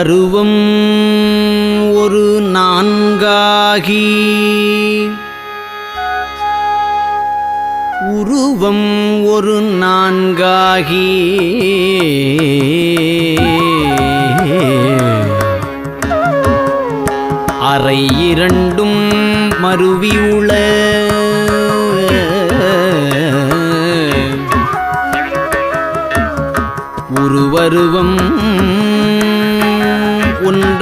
பருவம் ஒரு நான்காகி. உருவம் ஒரு நான்காகி. அறை இரண்டும் மருவியுள உருவருவம்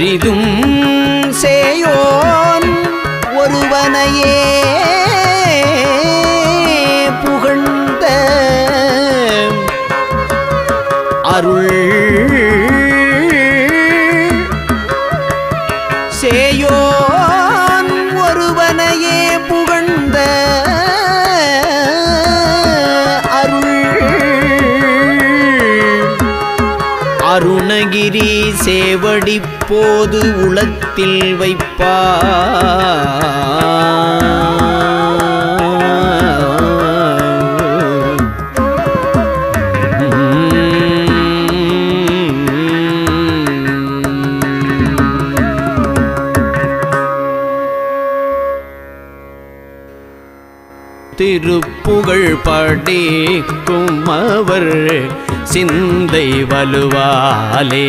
பெரிதும் அப்போது உளத்தில் வைப்பா திருப்புகழ் படிக்கும் அவர் சிந்தை வலுவாலே.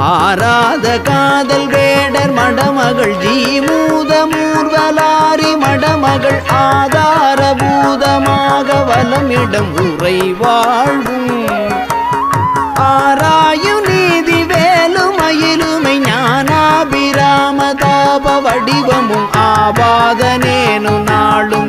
ஆராத காதல் வேடர் மடமகள் ஜீமூத மூர்வலாரி மடமகள் ஆதாரபூதமாக வலமிடம் உரை வாழ்வும். ஆராயு நீதி வேலும் அயிலுமை ஞானாபிராமதாப வடிவமும் ஆபாதனேனு நாளும்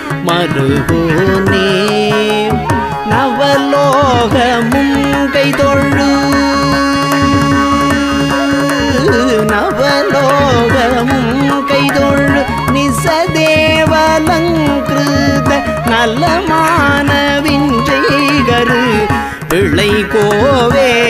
மருகோனே நவலோகமும் கைதொழு. நவலோகமும் கைதொழு. நிசதேவலங்கிருத நலமானவின் விஞ்சைகரு பிழை கோவே.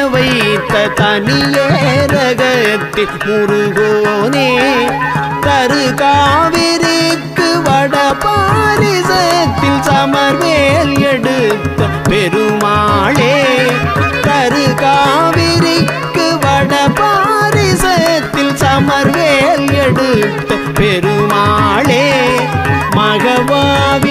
தரித்த தனியே ரகத்தில் முருகோனே தரு காவிரிக்கு வட பாரிசத்தில் சமர்வேல் எடுத்த பெருமாளே தரு காவிரிக்கு வட பாரிசத்தில் சமர்வேல் எடுத்த பெருமாளே மகவாவி